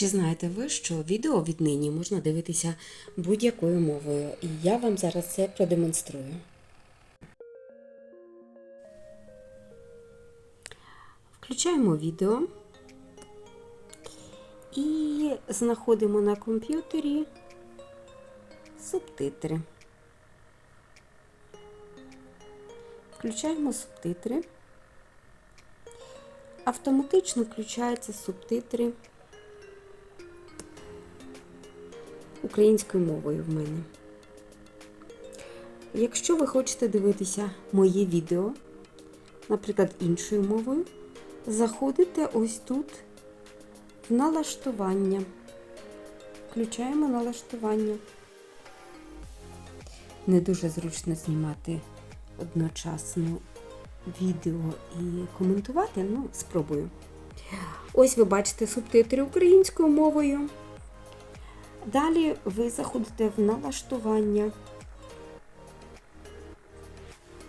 Чи знаєте ви, що відео віднині можна дивитися будь-якою мовою? І я вам зараз це продемонструю. Включаємо відео і знаходимо на комп'ютері субтитри. Включаємо субтитри. Автоматично включаються субтитри українською мовою в мене. Якщо ви хочете дивитися моє відео, наприклад, іншою мовою, заходите ось тут в налаштування. Включаємо налаштування. Не дуже зручно знімати одночасно відео і коментувати, ну, спробую. Ось ви бачите субтитри українською мовою. Далі ви заходите в налаштування.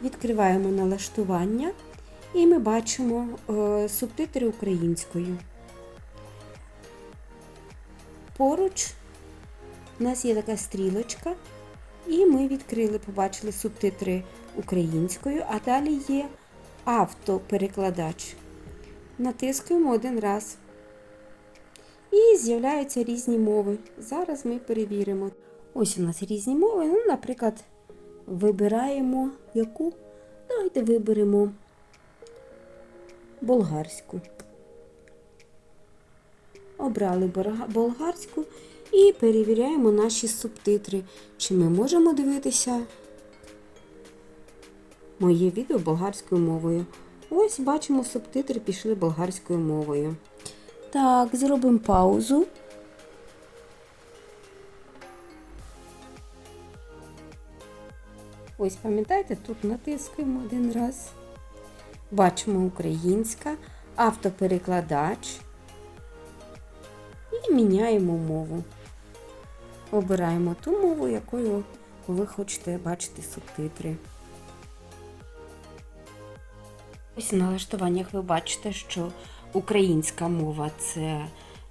Відкриваємо налаштування і ми бачимо е, субтитри українською. Поруч у нас є така стрілочка, і ми відкрили, побачили субтитри українською, а далі є автоперекладач. Натискуємо один раз. І з'являються різні мови. Зараз ми перевіримо. Ось у нас різні мови. Ну, наприклад, вибираємо яку. Давайте виберемо болгарську. Обрали болгарську і перевіряємо наші субтитри. Чи ми можемо дивитися моє відео болгарською мовою. Ось бачимо, субтитри пішли болгарською мовою. Так, зробимо паузу. Ось, пам'ятаєте, тут натискуємо один раз. Бачимо українська, автоперекладач міняємо мову. Обираємо ту мову, якою ви хочете бачити субтитри. Ось в налаштуваннях ви бачите, що українська мова це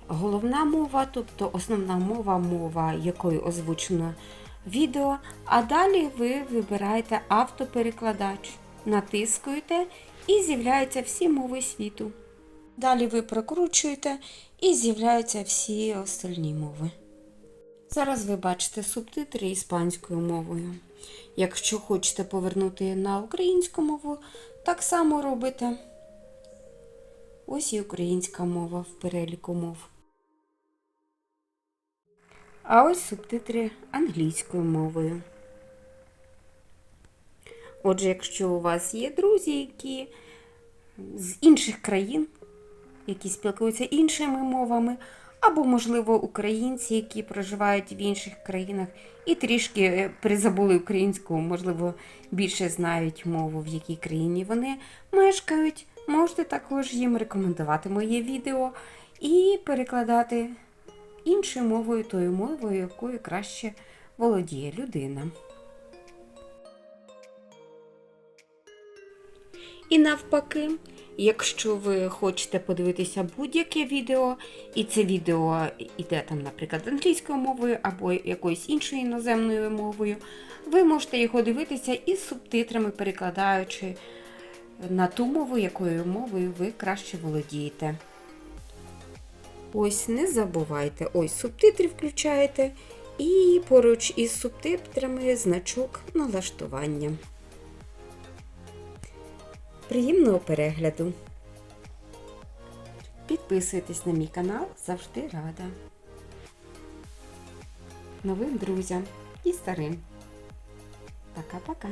головна мова, тобто основна мова, мова, якою озвучено відео. А далі ви вибираєте автоперекладач, натискуєте і з'являються всі мови світу. Далі ви прокручуєте і з'являються всі остальні мови. Зараз ви бачите субтитри іспанською мовою. Якщо хочете повернути на українську мову, так само робите. Ось і українська мова в переліку мов. А ось субтитри англійською мовою. Отже, якщо у вас є друзі, які з інших країн, які спілкуються іншими мовами, або, можливо, українці, які проживають в інших країнах і трішки е, призабули українську, можливо, більше знають мову, в якій країні вони мешкають. Можете також їм рекомендувати моє відео і перекладати іншою мовою, тою мовою, якою краще володіє людина. І навпаки, якщо ви хочете подивитися будь-яке відео, і це відео йде там, наприклад, англійською мовою або якоюсь іншою іноземною мовою, ви можете його дивитися із субтитрами, перекладаючи на ту мову, якою мовою ви краще володієте. Ось не забувайте, ось субтитри включаєте, і поруч із субтитрами значок налаштування. Приємного перегляду! Підписуйтесь на мій канал, завжди рада. Новим друзям і старим. Пока-пока!